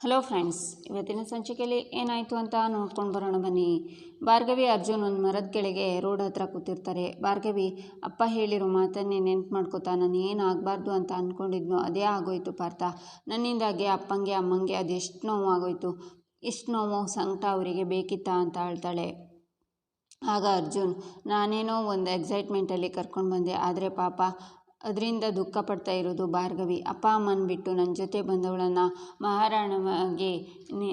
Hello friends ಇವತ್ತಿನ ಸಂಚಿಕೆಯಲ್ಲಿ ಏನಾಯಿತು ಅಂತ ನೋಡ್ಕೊಂಡು ಬರೋಣ ಬನ್ನಿ. ಭಾರ್ಗವಿ, ಅರ್ಜುನ್ ಒಂದು ಮರದ ಕೆಳಗೆ ರೋಡ್ ಹತ್ರ ಕೂತಿರ್ತಾರೆ. ಭಾರ್ಗವಿ, ಅಪ್ಪ ಹೇಳಿರೋ ಮಾತನ್ನೇ ನೆನ್ಪು ಮಾಡ್ಕೋತಾ ನಾನು ಏನು ಆಗಬಾರ್ದು ಅಂತ ಅಂದ್ಕೊಂಡಿದ್ನೋ ಅದೇ ಆಗೋಯ್ತು ಪಾರ್ಥ. ನನ್ನಿಂದಾಗೆ ಅಪ್ಪಂಗೆ, ಅಮ್ಮಂಗೆ ಅದೆಷ್ಟು ನೋವು ಆಗೋಯ್ತು. ಇಷ್ಟು ನೋವು ಸಂಕಟ ಅವರಿಗೆ ಬೇಕಿತ್ತಾ ಅಂತ ಹೇಳ್ತಾಳೆ ಆಗ ಅರ್ಜುನ್, ನಾನೇನೋ ಒಂದು ಎಕ್ಸೈಟ್ಮೆಂಟಲ್ಲಿ ಕರ್ಕೊಂಡು ಬಂದೆ. ಆದರೆ ಪಾಪ ಅದರಿಂದ ದುಃಖ ಪಡ್ತಾ ಇರೋದು ಭಾರ್ಗವಿ. ಅಪ್ಪ ಅಮ್ಮನ ಬಿಟ್ಟು ನನ್ನ ಜೊತೆ ಬಂದವಳನ್ನು ಮಹಾರಾಣವಾಗಿ ನೇ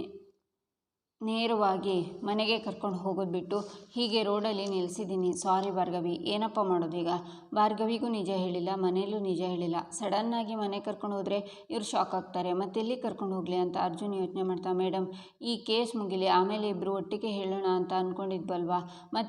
ನೇರವಾಗಿ ಮನೆಗೆ ಕರ್ಕೊಂಡು ಹೋಗೋದು ಬಿಟ್ಟು ಹೀಗೆ ರೋಡಲ್ಲಿ ನಿಲ್ಲಿಸಿದ್ದೀನಿ ಸಾರಿ ಭಾರ್ಗವಿ. ಏನಪ್ಪ ಮಾಡೋದು ಈಗ? ಭಾರ್ಗವಿಗೂ ನಿಜ ಹೇಳಿಲ್ಲ, ಮನೆಯಲ್ಲೂ ನಿಜ ಹೇಳಿಲ್ಲ. ಸಡನ್ನಾಗಿ ಮನೆ ಕರ್ಕೊಂಡು ಹೋದರೆ ಇವ್ರು ಶಾಕ್ ಆಗ್ತಾರೆ. ಮತ್ತೆಲ್ಲಿ ಕರ್ಕೊಂಡು ಹೋಗಲಿ ಅಂತ ಅರ್ಜುನ್ ಯೋಚನೆ ಮಾಡ್ತಾ ಮೇಡಮ್ ಈ ಕೇಸ್ ಮುಗಿಲಿ, ಆಮೇಲೆ ಇಬ್ಬರು ಒಟ್ಟಿಗೆ ಹೇಳೋಣ ಅಂತ ಅಂದ್ಕೊಂಡಿದ್ವಲ್ವಾ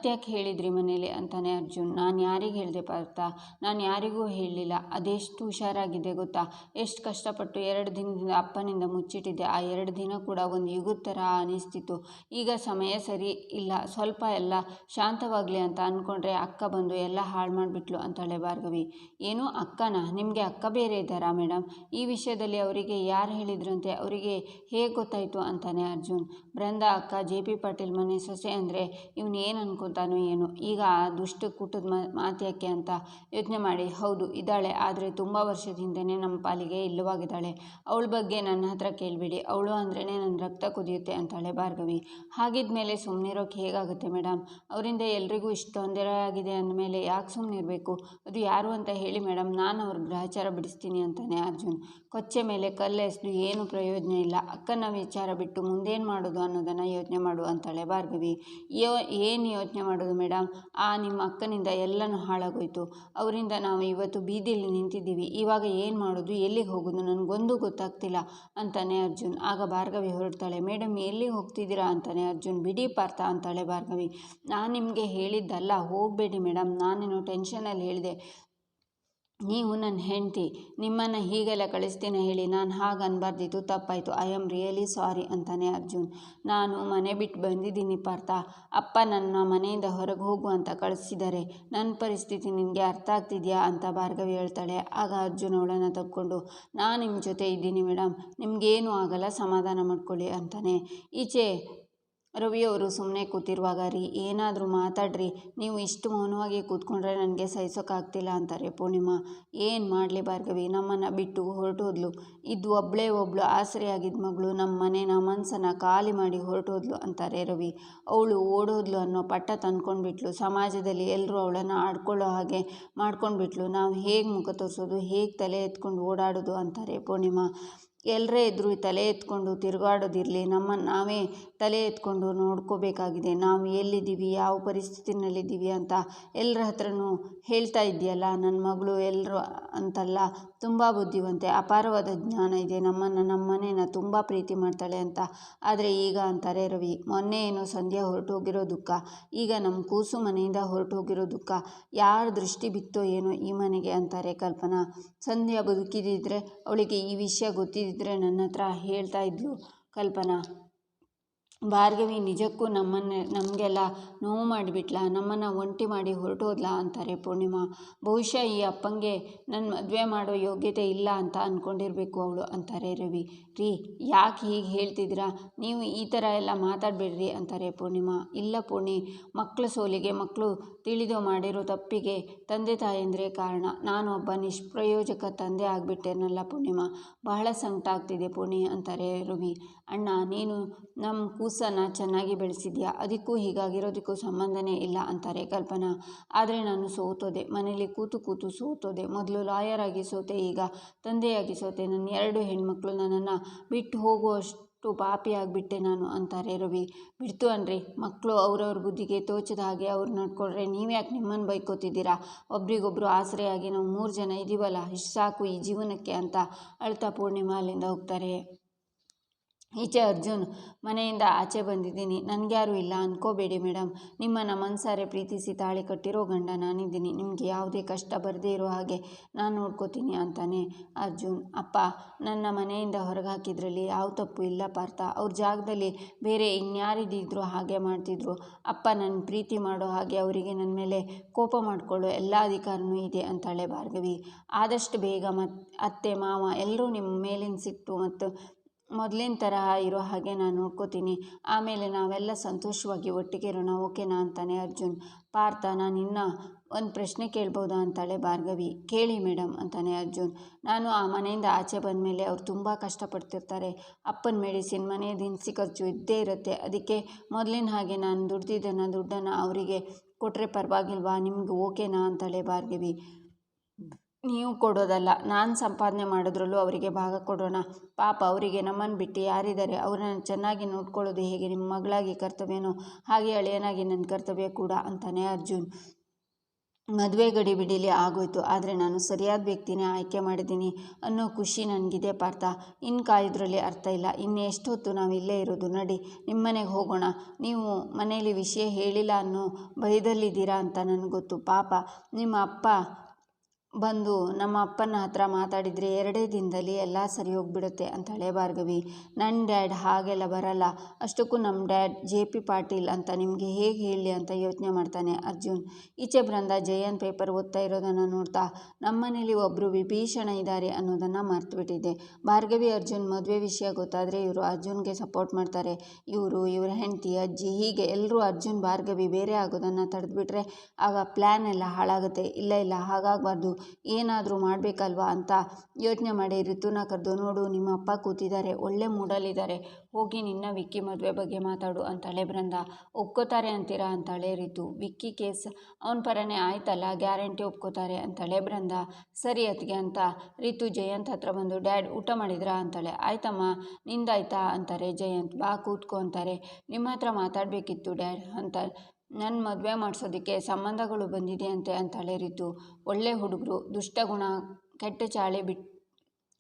ಯಾಕೆ ಹೇಳಿದ್ರಿ ಮನೇಲಿ ಅಂತಾನೆ ಅರ್ಜುನ್. ನಾನು ಯಾರಿಗೆ ಹೇಳಿದೆ ಪಾರ್ಥ? ನಾನು ಯಾರಿಗೂ ಹೇಳಲಿಲ್ಲ. ಅದೆಷ್ಟು ಹುಷಾರಾಗಿದೆ ಗೊತ್ತಾ? ಎಷ್ಟು ಕಷ್ಟಪಟ್ಟು ಎರಡು ದಿನದಿಂದ ಅಪ್ಪನಿಂದ ಮುಚ್ಚಿಟ್ಟಿದ್ದೆ. ಆ ಎರಡು ದಿನ ಕೂಡ ಒಂದು ಯುಗದ ಥರ ಅನಿಸ್ತಿತ್ತು. ಈಗ ಸಮಯ ಸರಿ ಇಲ್ಲ, ಸ್ವಲ್ಪ ಎಲ್ಲ ಶಾಂತವಾಗಲಿ ಅಂತ ಅಂದ್ಕೊಂಡ್ರೆ ಅಕ್ಕ ಬಂದು ಎಲ್ಲ ಹಾಳು ಮಾಡಿಬಿಟ್ಲು ಅಂತಾಳೆ ಭಾರ್ಗವಿ. ಏನು ಅಕ್ಕನ? ನಿಮಗೆ ಅಕ್ಕ ಬೇರೆ ಇದ್ದಾರಾ ಮೇಡಮ್ ಈ ವಿಷಯದಲ್ಲಿ ಅವರಿಗೆ ಯಾರು ಹೇಳಿದ್ರಂತೆ? ಅವರಿಗೆ ಹೇಗೆ ಗೊತ್ತಾಯಿತು ಅಂತಾನೆ ಅರ್ಜುನ್. ಬೃಂದ, ಅಕ್ಕ, ಜೆ ಪಿ ಪಾಟೀಲ್ ಮನೆ ಸೊಸೆ ಅಂದರೆ ಇವನು ಏನು ಅನ್ಕೊತಾನೋ ಏನು. ಈಗ ಆ ದುಷ್ಟ ಕೂಟದ ಮಾತ್ಯಾಕೆ ಅಂತ ಯೋಚನೆ ಮಾಡಿ, ಹೌದು, ಇದ್ದಾಳೆ, ಆದರೆ ತುಂಬ ವರ್ಷದಿಂದನೇ ನಮ್ಮ ಪಾಲಿಗೆ ಇಲ್ಲವಾಗಿದ್ದಾಳೆ. ಅವಳ ಬಗ್ಗೆ ನನ್ನ ಹತ್ರ ಕೇಳಬೇಡಿ. ಅವಳು ಅಂದ್ರೇ ನನ್ನ ರಕ್ತ ಕುದಿಯುತ್ತೆ ಅಂತಾಳೆ ಭಾರ್ಗವಿ. ಹಾಗಿದ್ಮೇಲೆ ಸುಮ್ಮನಿರೋಕೆ ಹೇಗಾಗುತ್ತೆ ಮೇಡಮ್ ಅವರಿಂದ ಎಲ್ರಿಗೂ ಇಷ್ಟು ತೊಂದರೆ ಆಗಿದೆ ಅಂದಮೇಲೆ ಯಾಕೆ ಸುಮ್ಮನಿರಬೇಕು ಅದು ಯಾರು ಅಂತ ಹೇಳಿ ಮೇಡಮ್ ನಾನು ಅವ್ರ ಗ್ರಹಚಾರ ಬಿಡಿಸ್ತೀನಿ ಅಂತಾನೆ ಅರ್ಜುನ್. ಕೊಚ್ಚೆ ಮೇಲೆ ಕಲ್ಲೆಸ್ದು ಏನು ಪ್ರಯೋಜನ ಇಲ್ಲ. ಅಕ್ಕನ ವಿಚಾರ ಬಿಟ್ಟು ಮುಂದೇನು ಮಾಡೋದು ಅನ್ನೋದನ್ನು ಯೋಚನೆ ಮಾಡು ಅಂತಾಳೆ ಭಾರ್ಗವಿ. ಯೋ, ಏನು ಯೋಚನೆ ಮಾಡೋದು ಮೇಡಮ್ ಆ, ನಿಮ್ಮ ಅಕ್ಕನಿಂದ ಎಲ್ಲನೂ ಹಾಳಾಗೋಯ್ತು. ಅವರಿಂದ ನಾವು ಇವತ್ತು ಬೀದಿಯಲ್ಲಿ ನಿಂತಿದ್ದೀವಿ. ಇವಾಗ ಏನು ಮಾಡೋದು? ಎಲ್ಲಿಗೆ ಹೋಗೋದು? ನನಗೊಂದು ಗೊತ್ತಾಗ್ತಿಲ್ಲ ಅಂತಾನೆ ಅರ್ಜುನ್. ಆಗ ಭಾರ್ಗವಿ ಹೊರಡ್ತಾಳೆ. ಮೇಡಮ್ ಎಲ್ಲಿಗೆ ಹೋಗ್ತಿದ್ದೀರಾ ಅಂತಾನೆ, ಅರ್ಜುನ್, ಬಿಡಿ ಪಾರ್ಥ ಅಂತಾಳೆ ಭಾರ್ಗವಿ. ನಾನು ನಿಮಗೆ ಹೇಳಿದ್ದಲ್ಲ, ಹೋಗಬೇಡಿ ಮೇಡಮ್ ನಾನೇನು ಟೆನ್ಷನಲ್ಲಿ ಹೇಳಿದೆ. ನೀವು ನನ್ನ ಹೆಂಡತಿ, ನಿಮ್ಮನ್ನು ಹೀಗೆಲ್ಲ ಕಳಿಸ್ತೀನಿ ಹೇಳಿ ನಾನು ಹಾಗೆ ಅನ್ಬಾರ್ದಿತ್ತು, ತಪ್ಪಾಯಿತು. ಐ ಆಮ್ ರಿಯಲಿ ಸಾರಿ ಅಂತಾನೆ ಅರ್ಜುನ್. ನಾನು ಮನೆ ಬಿಟ್ಟು ಬಂದಿದ್ದೀನಿ ಪಾರ್ಥ. ಅಪ್ಪ ನನ್ನ ಮನೆಯಿಂದ ಹೊರಗೆ ಹೋಗು ಅಂತ ಕಳಿಸಿದ್ದಾರೆ ನನ್ನ ಪರಿಸ್ಥಿತಿ ನಿನಗೆ ಅರ್ಥ ಆಗ್ತಿದೆಯಾ ಅಂತ ಭಾರ್ಗವಿ ಹೇಳ್ತಾಳೆ. ಆಗ ಅರ್ಜುನ್ ಅವಳನ್ನು ತಕ್ಕೊಂಡು, ನಾನು ನಿಮ್ಮ ಜೊತೆ ಇದ್ದೀನಿ ಮೇಡಮ್ ನಿಮಗೇನು ಆಗಲ್ಲ, ಸಮಾಧಾನ ಮಾಡ್ಕೊಳ್ಳಿ ಅಂತಾನೆ. ಈಚೆ ರವಿಯವರು ಸುಮ್ಮನೆ ಕೂತಿರುವಾಗ, ರೀ, ಏನಾದರೂ ಮಾತಾಡ್ರಿ. ನೀವು ಇಷ್ಟು ಮೌನವಾಗಿ ಕೂತ್ಕೊಂಡ್ರೆ ನನಗೆ ಸಹಿಸೋಕ್ಕಾಗ್ತಿಲ್ಲ ಅಂತಾರೆ ಪೂರ್ಣಿಮಾ. ಏನು ಮಾಡಲಿ ಭಾರ್ಗವಿ, ನಮ್ಮನ್ನು ಬಿಟ್ಟು ಹೊರಟೋದ್ಲು. ಇದು ಒಬ್ಬಳೇ ಒಬ್ಳು ಆಸರೆಯಾಗಿದ್ದ ಮಗಳು ನಮ್ಮ ಮನೇನ ಮನಸ್ಸನ್ನು ಖಾಲಿ ಮಾಡಿ ಹೊರಟೋದ್ಲು ಅಂತಾರೆ ರವಿ. ಅವಳು ಓಡೋದ್ಲು ಅನ್ನೋ ಪಟ್ಟ ತಂದ್ಕೊಂಡ್ಬಿಟ್ಲು. ಸಮಾಜದಲ್ಲಿ ಎಲ್ಲರೂ ಅವಳನ್ನು ಆಡ್ಕೊಳ್ಳೋ ಹಾಗೆ ಮಾಡ್ಕೊಂಡ್ಬಿಟ್ಲು. ನಾವು ಹೇಗೆ ಮುಖ ತೋರಿಸೋದು, ಹೇಗೆ ತಲೆ ಎತ್ಕೊಂಡು ಓಡಾಡೋದು ಅಂತಾರೆ ಪೂರ್ಣಿಮಾ. ಎಲ್ಲರೇ ಇದ್ದರೂ ತಲೆ ಎತ್ಕೊಂಡು ತಿರುಗಾಡೋದಿರಲಿ ನಮ್ಮನ್ನು ನಾವೇ ತಲೆ ಎತ್ಕೊಂಡು ನೋಡ್ಕೋಬೇಕಾಗಿದೆ. ನಾವು ಎಲ್ಲಿದ್ದೀವಿ, ಯಾವ ಪರಿಸ್ಥಿತಿನಲ್ಲಿದ್ದೀವಿ ಅಂತ ಎಲ್ಲರ ಹತ್ರನೂ ಹೇಳ್ತಾ ಇದೆಯಲ್ಲ ನನ್ನ ಮಗಳು ಎಲ್ಲರೂ ಅಂತಲ್ಲ, ತುಂಬ ಬುದ್ಧಿವಂತೆ, ಅಪಾರವಾದ ಜ್ಞಾನ ಇದೆ, ನಮ್ಮನ್ನು ನಮ್ಮ ಮನೇನ ತುಂಬ ಪ್ರೀತಿ ಮಾಡ್ತಾಳೆ ಅಂತ. ಆದರೆ ಈಗ ಅಂತಾರೆ ರವಿ, ಮೊನ್ನೆ ಏನೋ ಸಂಧ್ಯಾ ಹೊರಟೋಗಿರೋ ದುಃಖ, ಈಗ ನಮ್ಮ ಕೂಸು ಮನೆಯಿಂದ ಹೊರಟೋಗಿರೋ ದುಃಖ, ಯಾರ ದೃಷ್ಟಿ ಬಿತ್ತೋ ಏನೋ ಈ ಮನೆಗೆ ಅಂತಾರೆ ಕಲ್ಪನಾ. ಸಂಧ್ಯಾ ಬದುಕಿದಿದ್ರೆ ಅವಳಿಗೆ ಈ ವಿಷಯ ಗೊತ್ತಿದ್ದಿದ್ರೆ ನನ್ನ ಹತ್ರ ಹೇಳ್ತಾ ಇದ್ಲು ಕಲ್ಪನಾ. ಭಾರ್ಗವಿ, ನಿಜಕ್ಕೂ ನಮ್ಮನ್ನೇ, ನಮಗೆಲ್ಲ ನೋವು ಮಾಡಿಬಿಟ್ಲ? ನಮ್ಮನ್ನು ಒಂಟಿ ಮಾಡಿ ಹೊರಟೋದ್ಲ ಅಂತಾರೆ ಪೂರ್ಣಿಮಾ. ಬಹುಶಃ ಈ ಅಪ್ಪಂಗೆ ನನ್ನ ಮದುವೆ ಮಾಡೋ ಯೋಗ್ಯತೆ ಇಲ್ಲ ಅಂತ ಅಂದ್ಕೊಂಡಿರಬೇಕು ಅವಳು ಅಂತಾರೆ ರವಿ. ರೀ, ಯಾಕೆ ಹೀಗೆ ಹೇಳ್ತಿದ್ದೀರಾ? ನೀವು ಈ ಥರ ಎಲ್ಲ ಮಾತಾಡಬೇಡ್ರಿ ಅಂತಾರೆ ಪೂರ್ಣಿಮಾ. ಇಲ್ಲ ಪೂರ್ಣಿ ಮಕ್ಕಳ ಸೋಲಿಗೆ ಮಕ್ಕಳು ತಿಳಿದು ಮಾಡಿರೋ ತಪ್ಪಿಗೆ ತಂದೆ ತಾಯಂದರೆ ಕಾರಣ. ನಾನು ಒಬ್ಬ ನಿಷ್ಪ್ರಯೋಜಕ ತಂದೆ ಆಗಿಬಿಟ್ಟೇನಲ್ಲ ಪೂರ್ಣಿಮಾ. ಬಹಳ ಸಂಕಟ ಆಗ್ತಿದೆ ಪೂರ್ಣಿ ಅಂತಾರೆ ರವಿ. ಅಣ್ಣ, ನೀನು ನಮ್ಮ ಕೂಸನ್ನು ಚೆನ್ನಾಗಿ ಬೆಳೆಸಿದ್ಯಾ? ಅದಕ್ಕೂ ಹೀಗಾಗಿರೋದಕ್ಕೂ ಸಂಬಂಧನೇ ಇಲ್ಲ ಅಂತಾರೆ ಕಲ್ಪನಾ. ಆದರೆ ನಾನು ಸೋತೋದೆ. ಮನೇಲಿ ಕೂತು ಕೂತು ಸೋತೋದೆ. ಮೊದಲು ಲಾಯರ್ ಆಗಿ ಸೋತೆ, ಈಗ ತಂದೆಯಾಗಿ ಸೋತೆ. ನನ್ನ ಎರಡು ಹೆಣ್ಮಕ್ಳು ನನ್ನನ್ನು ಬಿಟ್ಟು ಹೋಗುವಷ್ಟು ಪಾಪಿ ಆಗಿಬಿಟ್ಟೆ ನಾನು, ಅಂತಾರೆ ರವಿ. ಬಿಡ್ತು ಅನ್ರಿ ಮಕ್ಕಳು ಅವ್ರವ್ರ ಬುದ್ಧಿಗೆ ತೋಚದ ಹಾಗೆ ಅವ್ರು ನಡ್ಕೊಂಡ್ರೆ ನೀವ್ಯಾಕೆ ನಿಮ್ಮನ್ನು ಬೈಕೋತಿದ್ದೀರಾ? ಒಬ್ರಿಗೊಬ್ರು ಆಸರೆಯಾಗಿ ನಾವು ಮೂರು ಜನ ಇದ್ದೀವಲ್ಲ ಇಷ್ಟು ಸಾಕು ಈ ಜೀವನಕ್ಕೆ ಅಂತ ಅಳ್ತಾ ಪೂರ್ಣಿಮಾ ಅಲ್ಲಿಂದ ಹೋಗ್ತಾರೆ. ಈಚೆ ಅರ್ಜುನ್ ಮನೆಯಿಂದ ಆಚೆ ಬಂದಿದ್ದೀನಿ. ನನಗ್ಯಾರೂ ಇಲ್ಲ, ಅನ್ಕೋಬೇಡಿ ಮೇಡಮ್ ನಿಮ್ಮನ್ನು ಮನ್ಸಾರೆ ಪ್ರೀತಿಸಿ ತಾಳಿ ಕಟ್ಟಿರೋ ಗಂಡ ನಾನಿದ್ದೀನಿ. ನಿಮಗೆ ಯಾವುದೇ ಕಷ್ಟ ಬರದೇ ಇರೋ ಹಾಗೆ ನಾನು ನೋಡ್ಕೋತೀನಿ ಅಂತಾನೆ ಅರ್ಜುನ್. ಅಪ್ಪ, ನನ್ನ ಮನೆಯಿಂದ ಹೊರಗೆ ಹಾಕಿದ್ರಲ್ಲಿ ಯಾವ ತಪ್ಪು ಇಲ್ಲ ಪಾರ್ಥ. ಅವ್ರ ಜಾಗದಲ್ಲಿ ಬೇರೆ ಇನ್ಯಾರಿದ್ದಿದ್ರು ಹಾಗೆ ಮಾಡ್ತಿದ್ರು. ಅಪ್ಪ ನನ್ನ ಪ್ರೀತಿ ಮಾಡೋ ಹಾಗೆ ಅವರಿಗೆ ನನ್ನ ಮೇಲೆ ಕೋಪ ಮಾಡಿಕೊಳ್ಳೋ ಎಲ್ಲ ಅಧಿಕಾರನೂ ಇದೆ ಅಂತಾಳೆ ಭಾರ್ಗವಿ. ಆದಷ್ಟು ಬೇಗ ಅತ್ತೆ, ಮಾವ ಎಲ್ಲರೂ ನಿಮ್ಮ ಮೇಲಿನ ಸಿಟ್ಟು ಮತ್ತು ಮೊದಲಿನ ತರಹ ಇರೋ ಹಾಗೆ ನಾನು ನೋಡ್ಕೋತೀನಿ. ಆಮೇಲೆ ನಾವೆಲ್ಲ ಸಂತೋಷವಾಗಿ ಒಟ್ಟಿಗೆ ಇರೋಣ. ಓಕೆನಾ ಅಂತಾನೆ ಅರ್ಜುನ್. ಪಾರ್ಥ, ನಾನು ಇನ್ನೂ ಒಂದು ಪ್ರಶ್ನೆ ಕೇಳ್ಬೋದಾ ಅಂತಾಳೆ ಭಾರ್ಗವಿ. ಕೇಳಿ ಮೇಡಮ್ ಅಂತಾನೆ ಅರ್ಜುನ್. ನಾನು ಆ ಮನೆಯಿಂದ ಆಚೆ ಬಂದ ಮೇಲೆ ಅವ್ರು ತುಂಬ ಕಷ್ಟಪಡ್ತಿರ್ತಾರೆ. ಅಪ್ಪನ ಮೆಡಿಸಿನ್ ಮನೆ ದಿನಸಿ ಖರ್ಚು ಇದ್ದೇ ಇರುತ್ತೆ. ಅದಕ್ಕೆ ಮೊದಲಿನ ಹಾಗೆ ನಾನು ದುಡ್ದಿದ್ದನ್ನು, ದುಡ್ಡನ್ನು ಅವರಿಗೆ ಕೊಟ್ಟರೆ ಪರವಾಗಿಲ್ವಾ? ನಿಮ್ಗೆ ಓಕೆನಾ ಅಂತಾಳೆ ಭಾರ್ಗವಿ. ನೀವು ಕೊಡೋದಲ್ಲ. ನಾನು ಸಂಪಾದನೆ ಮಾಡೋದ್ರಲ್ಲೂ ಅವರಿಗೆ ಭಾಗ ಕೊಡೋಣ. ಪಾಪ ಅವರಿಗೆ ನಮ್ಮನ್ನು ಬಿಟ್ಟು ಯಾರಿದ್ದಾರೆ? ಅವರನ್ನು ಚೆನ್ನಾಗಿ ನೋಡ್ಕೊಳ್ಳೋದು ಹೇಗೆ? ನಿಮ್ಮ ಮಗಳಾಗಿ ಕರ್ತವ್ಯನೋ? ಹಾಗೆ ಅಳಿಯನಾಗಿ ನನ್ನ ಕರ್ತವ್ಯ ಕೂಡ ಅಂತಾನೆ ಅರ್ಜುನ್. ಮದುವೆ ಗಡಿ ಬಿಡಿಲಿ, ಆಗೋಯ್ತು. ಆದರೆ ನಾನು ಸರಿಯಾದ ವ್ಯಕ್ತಿನೇ ಆಯ್ಕೆ ಮಾಡಿದ್ದೀನಿ ಅನ್ನೋ ಖುಷಿ ನನಗಿದೆ ಪಾರ್ಥ. ಇನ್ನು ಕಾಯೋದ್ರಲ್ಲಿ ಅರ್ಥ ಇಲ್ಲ. ಇನ್ನು ಎಷ್ಟೊತ್ತು ನಾವು ಇಲ್ಲೇ ಇರೋದು? ನಡಿ ನಿಮ್ಮನೆಗೆ ಹೋಗೋಣ. ನೀವು ಮನೆಯಲ್ಲಿ ವಿಷಯ ಹೇಳಿಲ್ಲ ಅನ್ನೋ ಭಯದಲ್ಲಿದ್ದೀರಾ ಅಂತ ನನಗೆ ಗೊತ್ತು. ಪಾಪ, ನಿಮ್ಮ ಅಪ್ಪ ಬಂದು ನಮ್ಮ ಅಪ್ಪನ ಹತ್ರ ಮಾತಾಡಿದರೆ ಎರಡೇ ದಿನದಲ್ಲಿ ಎಲ್ಲ ಸರಿ ಹೋಗ್ಬಿಡುತ್ತೆ ಅಂತಾಳೆ ಭಾರ್ಗವಿ. ನನ್ನ ಡ್ಯಾಡ್ ಹಾಗೆಲ್ಲ ಬರಲ್ಲ. ಅಷ್ಟಕ್ಕೂ ನಮ್ಮ ಡ್ಯಾಡ್ ಜೆ ಪಿ ಪಾಟೀಲ್ ಅಂತ ನಿಮಗೆ ಹೇಗೆ ಹೇಳಿ ಅಂತ ಯೋಚನೆ ಮಾಡ್ತಾನೆ ಅರ್ಜುನ್. ಈಚೆ ಬಂದ ಜಯನ್ ಪೇಪರ್ ಓದ್ತಾ ಇರೋದನ್ನು ನೋಡ್ತಾ ನಮ್ಮನೇಲಿ ಒಬ್ಬರು ವಿಭೀಷಣ ಇದ್ದಾರೆ ಅನ್ನೋದನ್ನು ಮರ್ತುಬಿಟ್ಟಿದ್ದೆ. ಭಾರ್ಗವಿ, ಅರ್ಜುನ್ ಮದುವೆ ವಿಷಯ ಗೊತ್ತಾದರೆ ಇವರು ಅರ್ಜುನ್ಗೆ ಸಪೋರ್ಟ್ ಮಾಡ್ತಾರೆ. ಇವರು, ಇವರ ಹೆಂಡತಿ, ಅಜ್ಜಿ ಹೀಗೆ ಎಲ್ಲರೂ ಅರ್ಜುನ್, ಭಾರ್ಗವಿ ಬೇರೆ ಆಗೋದನ್ನು ತಡೆದ್ಬಿಟ್ರೆ ಆಗ ಪ್ಲ್ಯಾನ್ ಎಲ್ಲ ಹಾಳಾಗುತ್ತೆ. ಇಲ್ಲ ಇಲ್ಲ, ಹಾಗಾಗಬಾರ್ದು. ಏನಾದರೂ ಮಾಡಬೇಕಲ್ವಾ ಅಂತ ಯೋಚನೆ ಮಾಡಿ ಋತುನ ಕರೆದು, ನೋಡು, ನಿಮ್ಮ ಅಪ್ಪ ಕೂತಿದ್ದಾರೆ, ಒಳ್ಳೆ ಮೂಡಲ್ಲಿದ್ದಾರೆ, ಹೋಗಿ ನಿನ್ನ ವಿಕ್ಕಿ ಮದುವೆ ಬಗ್ಗೆ ಮಾತಾಡು ಅಂತಾಳೆ ಬೃಂದ. ಒಪ್ಕೋತಾರೆ ಅಂತೀರಾ? ಅಂತಾಳೆ ರಿತು. ವಿಕ್ಕಿ ಕೇಸ್, ಅವನ ಪರನೇ ಆಯ್ತಲ್ಲ, ಗ್ಯಾರಂಟಿ ಒಪ್ಕೋತಾರೆ ಅಂತಾಳೆ ಬೃಂದ. ಸರಿ ಅತ್ತಿಗೆ ಅಂತ, ರಿತು ಜಯಂತ್ ಹತ್ರ ಬಂದು, ಡ್ಯಾಡ್, ಊಟ ಮಾಡಿದ್ರಾ? ಅಂತಾಳೆ. ಆಯ್ತಮ್ಮ, ನಿಂದಾಯ್ತಾ? ಅಂತಾರೆ ಜಯಂತ್. ಬಾ, ಕೂತ್ಕೊ ಅಂತಾರೆ. ನಿಮ್ಮ ಹತ್ರ ಮಾತಾಡಬೇಕಿತ್ತು, ಡ್ಯಾಡ್ ಅಂತ ನನ್ನ ಮದುವೆ ಮಾಡಿಸೋದಕ್ಕೆ ಸಂಬಂಧಗಳು ಬಂದಿದೆ ಅಂತೆ ರಿತು ಒಳ್ಳೆ ಹುಡುಗರು ದುಷ್ಟಗುಣ ಕೆಟ್ಟ ಚಾಳಿ ಬಿಟ್ಟು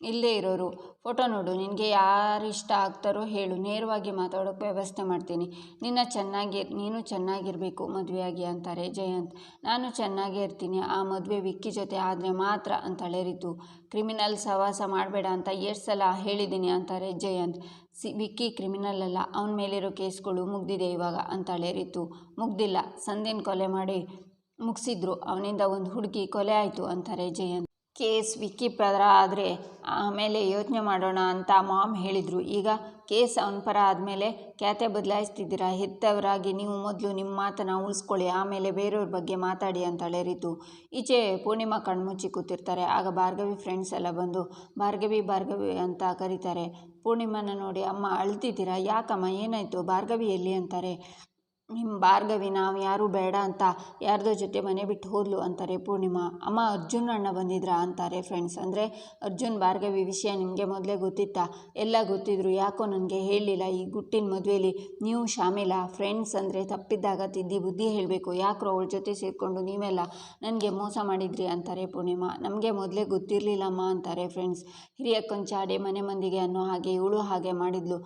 ಇಲ್ಲೇ ಇರೋರು. ಫೋಟೋ ನೋಡು, ನಿನಗೆ ಯಾರು ಇಷ್ಟ ಆಗ್ತಾರೋ ಹೇಳು, ನೇರವಾಗಿ ಮಾತಾಡೋಕ್ಕೆ ವ್ಯವಸ್ಥೆ ಮಾಡ್ತೀನಿ. ನಿನ್ನ ಚೆನ್ನಾಗಿ, ನೀನು ಚೆನ್ನಾಗಿರಬೇಕು ಮದುವೆಯಾಗಿ ಅಂತಾರೆ ಜಯಂತ್. ನಾನು ಚೆನ್ನಾಗೇ ಇರ್ತೀನಿ, ಆ ಮದುವೆ ವಿಕ್ಕಿ ಜೊತೆ ಆದರೆ ಮಾತ್ರ ಅಂತ ರಿತು ಕ್ರಿಮಿನಲ್ ಸವಾಸ ಮಾಡಬೇಡ ಅಂತ ಎಷ್ಟು ಸಲ ಹೇಳಿದ್ದೀನಿ ಅಂತಾರೆ ಜಯಂತ್. ಸಿ, ವಿಕ್ಕಿ ಕ್ರಿಮಿನಲ್ ಅಲ್ಲ ಅವನ ಮೇಲಿರೋ ಕೇಸ್ಗಳು ಮುಗ್ದಿದೆ ಇವಾಗ ಅಂತಾಳೆ ರೀತು ಮುಗ್ದಿಲ್ಲ, ಸಂದೇನ್ ಕೊಲೆ ಮಾಡಿ ಮುಗಿಸಿದ್ರು, ಅವನಿಂದ ಒಂದು ಹುಡುಗಿ ಕೊಲೆ ಆಯಿತು ಅಂತಾರೆ ಜಯಂತ್. ಕೇಸ್ ವಿಕ್ಕಿ ಪರ ಆದರೆ ಆಮೇಲೆ ಯೋಚನೆ ಮಾಡೋಣ ಅಂತ ಮಾಮ್ ಹೇಳಿದರು. ಈಗ ಕೇಸ್ ಅವನ ಪರ ಆದಮೇಲೆ ಖ್ಯಾತೆ ಬದಲಾಯಿಸ್ತಿದ್ದೀರಾ? ಹೆತ್ತವರಾಗಿ ನೀವು ಮೊದಲು ನಿಮ್ಮ ಮಾತನ್ನು ಉಳಿಸ್ಕೊಳ್ಳಿ, ಆಮೇಲೆ ಬೇರೆಯವ್ರ ಬಗ್ಗೆ ಮಾತಾಡಿ ಅಂತ ರಿತು ಈಚೆ ಪೂರ್ಣಿಮಾ ಕಣ್ಮುಚ್ಚಿ ಕೂತಿರ್ತಾರೆ. ಆಗ ಭಾರ್ಗವಿ ಫ್ರೆಂಡ್ಸ್ ಎಲ್ಲ ಬಂದು, ಭಾರ್ಗವಿ ಭಾರ್ಗವಿ ಅಂತ ಕರೀತಾರೆ. ಪೂರ್ಣಿಮಾನ ನೋಡಿ, ಅಮ್ಮ ಅಳ್ತಿದ್ದೀರಾ? ಯಾಕಮ್ಮ? ಏನಾಯಿತು? ಭಾರ್ಗವಿ ಎಲ್ಲಿ? ಅಂತಾರೆ. ನಿಮ್ಮ ಭಾರ್ಗವಿ, ನಾವು ಯಾರೂ ಬೇಡ ಅಂತ ಯಾರದೋ ಜೊತೆ ಮನೆ ಬಿಟ್ಟು ಹೋದ್ಲು ಅಂತಾರೆ ಪೂರ್ಣಿಮಾ. ಅಮ್ಮ, ಅರ್ಜುನ್ ಅಣ್ಣ ಬಂದಿದ್ರಾ ಅಂತಾರೆ ಫ್ರೆಂಡ್ಸ್ ಅಂದರೆ ಅರ್ಜುನ್, ಭಾರ್ಗವಿ ವಿಷಯ ನಿಮಗೆ ಮೊದಲೇ ಗೊತ್ತಿತ್ತಾ? ಎಲ್ಲ ಗೊತ್ತಿದ್ರು. ಯಾಕೋ ನನಗೆ ಹೇಳಲಿಲ್ಲ ಈ ಗುಟ್ಟಿನ ಮದುವೆಯಲ್ಲಿ ನೀವು ಶಾಮಿಲ ಫ್ರೆಂಡ್ಸ್ ಅಂದರೆ ತಪ್ಪಿದ್ದಾಗ ತಿದ್ದಿ ಬುದ್ಧಿ ಹೇಳಬೇಕು. ಯಾಕ್ರೋ ಅವಳ ಜೊತೆ ಸೇರಿಕೊಂಡು ನೀವೆಲ್ಲ ನನಗೆ ಮೋಸ ಮಾಡಿದ್ರಿ ಅಂತಾರೆ ಪೂರ್ಣಿಮಾ. ನಮಗೆ ಮೊದಲೇ ಗೊತ್ತಿರಲಿಲ್ಲಮ್ಮ ಅಂತಾರೆ ಫ್ರೆಂಡ್ಸ್ ಹಿರಿಯಕ್ಕನ ಚಾಡೆ ಮನೆ ಮಂದಿಗೆ ಅನ್ನೋ ಹಾಗೆ ಇವಳು ಹಾಗೆ ಮಾಡಿದ್ಲು.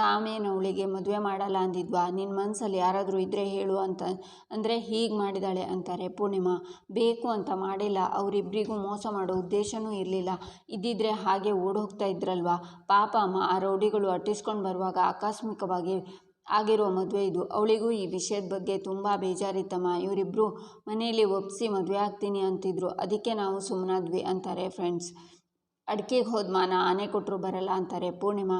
ನಾವೇನು ಅವಳಿಗೆ ಮದುವೆ ಮಾಡಲ್ಲ ಅಂದಿದ್ವಾ? ನಿನ್ನ ಮನಸ್ಸಲ್ಲಿ ಯಾರಾದರೂ ಇದ್ದರೆ ಹೇಳು ಅಂತ. ಅಂದರೆ ಹೀಗೆ ಮಾಡಿದಾಳೆ ಅಂತಾರೆ ಪೂರ್ಣಿಮಾ. ಬೇಕು ಅಂತ ಮಾಡಿಲ್ಲ. ಅವರಿಬ್ಬರಿಗೂ ಮೋಸ ಮಾಡೋ ಉದ್ದೇಶವೂ ಇರಲಿಲ್ಲ. ಇದ್ದಿದ್ರೆ ಹಾಗೆ ಓಡೋಗ್ತಾ ಇದ್ರಲ್ವಾ? ಪಾಪ ಅಮ್ಮ, ಆ ರೌಡಿಗಳು ಅಟ್ಟಿಸ್ಕೊಂಡು ಬರುವಾಗ ಆಕಸ್ಮಿಕವಾಗಿ ಆಗಿರೋ ಮದುವೆ ಇದು. ಅವಳಿಗೂ ಈ ವಿಷಯದ ಬಗ್ಗೆ ತುಂಬ ಬೇಜಾರಿತ್ತಮ್ಮ. ಇವರಿಬ್ಬರು ಮನೆಯಲ್ಲಿ ಒಪ್ಪಿಸಿ ಮದುವೆ ಆಗ್ತೀನಿ ಅಂತಿದ್ರು. ಅದಕ್ಕೆ ನಾವು ಸುಮ್ಮನಾದ್ವಿ ಅಂತಾರೆ ಫ್ರೆಂಡ್ಸ್. ಅಡಿಕೆಗೆ ಹೋದ್ಮಾನ ಆನೆ ಕೊಟ್ಟರು ಬರಲ್ಲ ಅಂತಾರೆ ಪೂರ್ಣಿಮಾ.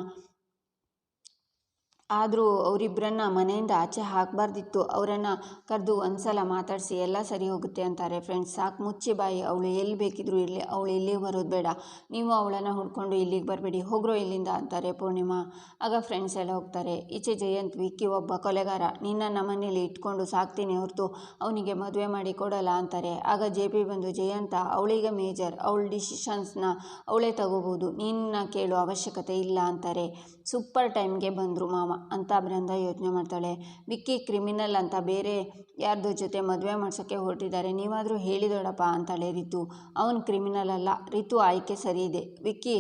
ಆದರೂ ಅವರಿಬ್ಬರನ್ನ ಮನೆಯಿಂದ ಆಚೆ ಹಾಕಬಾರ್ದಿತ್ತು. ಅವರನ್ನು ಕರೆದು ಒಂದು ಸಲ ಮಾತಾಡಿಸಿ, ಎಲ್ಲ ಸರಿ ಹೋಗುತ್ತೆ ಅಂತಾರೆ. ಫ್ರೆಂಡ್ಸ್, ಸಾಕು, ಮುಚ್ಚಿ ಬಾಯಿ. ಅವಳು ಎಲ್ಲಿ ಬೇಕಿದ್ರು ಇರಲಿ. ಅವಳು ಇಲ್ಲಿಗೆ ಬರೋದು ಬೇಡ. ನೀವು ಅವಳನ್ನು ಹುಡ್ಕೊಂಡು ಇಲ್ಲಿಗೆ ಬರಬೇಡಿ. ಹೋಗ್ರೋ ಇಲ್ಲಿಂದ ಅಂತಾರೆ ಪೂರ್ಣಿಮಾ. ಆಗ ಫ್ರೆಂಡ್ಸ್ ಎಲ್ಲ ಹೋಗ್ತಾರೆ. ಈಚೆ ಜಯಂತ್ ವಿಕ್ಕಿ ಒಬ್ಬ ಕೊಲೆಗಾರ. ನಿನ್ನನ್ನು ಮನೇಲಿ ಇಟ್ಕೊಂಡು ಸಾಕ್ತೀನಿ ಹೊರತು. ಅವನಿಗೆ ಮದುವೆ ಮಾಡಿ ಕೊಡಲ್ಲ ಅಂತಾರೆ. ಆಗ ಜೆ ಪಿ ಬಂದು, ಜಯಂತ, ಅವಳಿಗೆ ಮೇಜರ್. ಅವಳ ಡಿಸಿಷನ್ಸ್ನ ಅವಳೇ ತಗೋಬೋದು. ನಿನ್ನ ಕೇಳೋ ಅವಶ್ಯಕತೆ ಇಲ್ಲ ಅಂತಾರೆ. ಸೂಪರ್ ಟೈಮ್ಗೆ ಬಂದರು ಮಾಮ ಅಂತ ಬೃಂದ ಯೋಚನೆ ಮಾಡ್ತಾಳೆ. ವಿಕ್ಕಿ, ಕ್ರಿಮಿನಲ್ ಅಂತ ಬೇರೆ ಯಾರ್ದು ಜೊತೆ ಮದುವೆ ಮಾಡ್ಸೋಕ್ಕೆ ಹೊರಟಿದ್ದಾರೆ. ನೀವಾದರೂ ಹೇಳಿದೋಡಪ್ಪ ಅಂತಾಳೆ ರಿತು. ಅವನು ಕ್ರಿಮಿನಲ್ ಅಲ್ಲ. ರಿತು ಆಯ್ಕೆ ಸರಿ ಇದೆ. ವಿಕ್ಕಿ,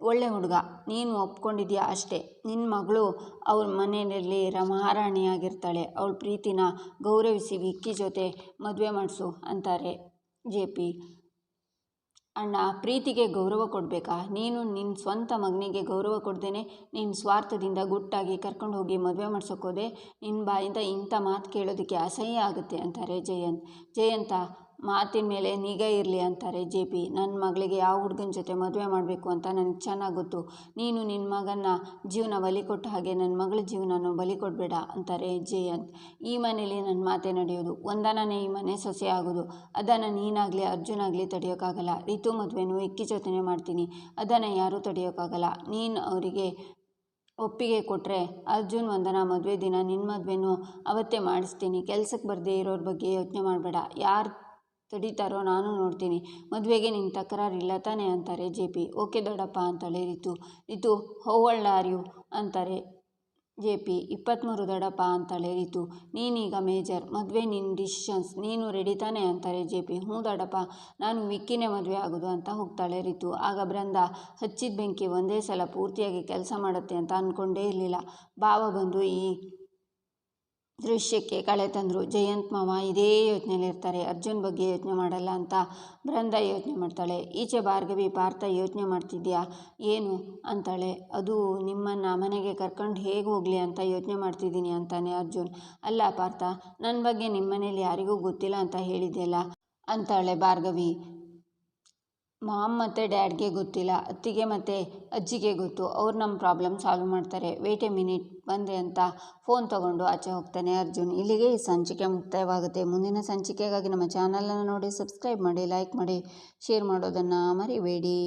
ಒಳ್ಳೆ ಹುಡುಗ. ನೀನು ಒಪ್ಕೊಂಡಿದ್ಯಾ ಅಷ್ಟೇ. ನಿನ್ನ ಮಗಳು ಅವ್ರ ಮನೆಯಲ್ಲಿ ಮಹಾರಾಣಿಯಾಗಿರ್ತಾಳೆ ಅವಳ ಪ್ರೀತಿನ ಗೌರವಿಸಿ ವಿಕ್ಕಿ ಜೊತೆ ಮದುವೆ ಮಾಡಿಸು ಅಂತಾರೆ ಜೆ ಪಿ. ಅಣ್ಣ, ಪ್ರೀತಿಗೆ ಗೌರವ ಕೊಡಬೇಕಾ? ನೀನು ನಿನ್ನ ಸ್ವಂತ ಮಗನಿಗೆ ಗೌರವ ಕೊಡ್ದೇನೆ ನಿನ್ನ ಸ್ವಾರ್ಥದಿಂದ ಗುಟ್ಟಾಗಿ ಕರ್ಕೊಂಡು ಹೋಗಿ ಮದುವೆ ಮಾಡಿಸೋಕೋದೆ ನಿನ್ನ ಬಾಯಿಂದ ಇಂಥ ಮಾತು ಕೇಳೋದಕ್ಕೆ ಅಸಹ್ಯ ಆಗುತ್ತೆ, ಅಂತಾರೆ ಜಯಂತ್. ಜಯಂತ ಮಾತಿನ ಮೇಲೆ ನಿಗಾ ಇರಲಿ ಅಂತಾರೆ ಜೆ ಪಿ. ನನ್ನ ಮಗಳಿಗೆ ಯಾವ ಹುಡುಗನ ಜೊತೆ ಮದುವೆ ಮಾಡಬೇಕು ಅಂತ ನನಗೆ ಚೆನ್ನಾಗಿ ಗೊತ್ತು. ನೀನು ನಿನ್ನ ಮಗನ ಜೀವನ ಬಲಿ ಕೊಟ್ಟ ಹಾಗೆ ನನ್ನ ಮಗಳ ಜೀವನನೂ ಬಲಿ ಕೊಡಬೇಡ ಅಂತಾರೆ ಜಯಂತ್ ಈ ಮನೇಲಿ ನನ್ನ ಮಾತೆ ನಡೆಯೋದು. ಒಂದನೇ ಈ ಮನೆ ಸೊಸೆ ಆಗೋದು. ಅದನ್ನು ನೀನಾಗಲಿ ಅರ್ಜುನ್ ಆಗಲಿ ತಡೆಯೋಕ್ಕಾಗಲ್ಲ ರಿತು ಮದುವೆನೂ ಇಕ್ಕಿ ಜೊತೆನೇ ಮಾಡ್ತೀನಿ. ಅದನ್ನು ಯಾರೂ ತಡೆಯೋಕ್ಕಾಗಲ್ಲ ನೀನು ಅವರಿಗೆ ಒಪ್ಪಿಗೆ ಕೊಟ್ಟರೆ ಅರ್ಜುನ್ ವಂದನ ಮದುವೆ ದಿನ ನಿನ್ನ ಮದುವೆನೂ ಅವತ್ತೇ ಮಾಡಿಸ್ತೀನಿ. ಕೆಲಸಕ್ಕೆ ಬರದೇ ಇರೋರ ಬಗ್ಗೆ ಯೋಚನೆ ಮಾಡಬೇಡ. ಯಾರು ತಡೀತಾರೋ ನಾನು ನೋಡ್ತೀನಿ. ಮದುವೆಗೆ ನಿನ್ನ ತಕರಾರಿಲ್ಲ ತಾನೇ ಅಂತಾರೆ ಜೆ ಪಿ. ಓಕೆ ದೊಡ್ಡಪ್ಪ ಅಂತಾಳೆ Ritu. Ritu how old are you ಅಂತಾರೆ ಜೆ ಪಿ. ಇಪ್ಪತ್ತ್ಮೂರು ದೊಡ್ಡಪ್ಪ ಅಂತಾಳೆ ರಿತು. ನೀನೀಗ ಮೇಜರ್, ಮದುವೆ ನಿನ್ನ ಡಿಸಿಷನ್ಸ್. ನೀನು ರೆಡಿ ತಾನೇ ಅಂತಾರೆ ಜೆ ಪಿ. ಹ್ಞೂ ದೊಡ್ಡಪ್ಪ, ನಾನು ಮಿಕ್ಕಿನೇ ಮದುವೆ ಆಗೋದು ಅಂತ ಹೋಗ್ತಾಳೆ ರಿತು. ಆಗ ಬೃಂದ, ಹಚ್ಚಿದ ಬೆಂಕಿ ಒಂದೇ ಸಲ ಪೂರ್ತಿಯಾಗಿ ಕೆಲಸ ಮಾಡುತ್ತೆ ಅಂತ ಅಂದ್ಕೊಂಡೇ ಇರಲಿಲ್ಲ. ಭಾವ ಬಂದು, ಈ ದೃಶ್ಯಕ್ಕೆ ಕಳೆ ತಂದರು. ಜಯಂತ್ ಮಾವ ಇದೇ ಯೋಚನೆಯಲ್ಲಿರ್ತಾರೆ. ಅರ್ಜುನ್ ಬಗ್ಗೆ ಯೋಚನೆ ಮಾಡಲ್ಲ ಅಂತ ಬೃಂದ ಯೋಚನೆ ಮಾಡ್ತಾಳೆ. ಈಚೆ ಭಾರ್ಗವಿ, ಪಾರ್ಥ ಯೋಚನೆ ಮಾಡ್ತಿದ್ಯಾ? ಏನು? ಅಂತಾಳೆ. ಅದು ನಿಮ್ಮನ್ನು ಮನೆಗೆ ಕರ್ಕೊಂಡು ಹೇಗೆ ಹೋಗಲಿ ಅಂತ ಯೋಚನೆ ಮಾಡ್ತಿದ್ದೀನಿ ಅಂತಾನೆ ಅರ್ಜುನ್. ಅಲ್ಲ ಪಾರ್ಥ ನನ್ನ ಬಗ್ಗೆ ನಿಮ್ಮ ಮನೇಲಿ ಯಾರಿಗೂ ಗೊತ್ತಿಲ್ಲ ಅಂತ ಹೇಳಿದೆಯಲ್ಲ? ಅಂತಾಳೆ ಭಾರ್ಗವಿ. ಮಾಮ್ ಮತ್ತು ಡ್ಯಾಡ್ಗೆ ಗೊತ್ತಿಲ್ಲ, ಅತ್ತಿಗೆ ಮತ್ತು ಅಜ್ಜಿಗೆ ಗೊತ್ತು. ಅವ್ರು ನಮ್ಮ ಪ್ರಾಬ್ಲಮ್ ಸಾಲ್ವ್ ಮಾಡ್ತಾರೆ. ವೇಟ್ ಎ ಮಿನಿಟ್, ಬಂದೆ ಅಂತ ಫೋನ್ ತಗೊಂಡು ಆಚೆ ಹೋಗ್ತಾನೆ ಅರ್ಜುನ್. ಇಲ್ಲಿಗೆ ಈ ಸಂಚಿಕೆ ಮುಕ್ತಾಯವಾಗುತ್ತೆ. ಮುಂದಿನ ಸಂಚಿಕೆಗಾಗಿ ನಮ್ಮ ಚಾನಲನ್ನು ನೋಡಿ, ಸಬ್ಸ್ಕ್ರೈಬ್ ಮಾಡಿ, ಲೈಕ್ ಮಾಡಿ, ಶೇರ್ ಮಾಡೋದನ್ನು ಮರಿಬೇಡಿ.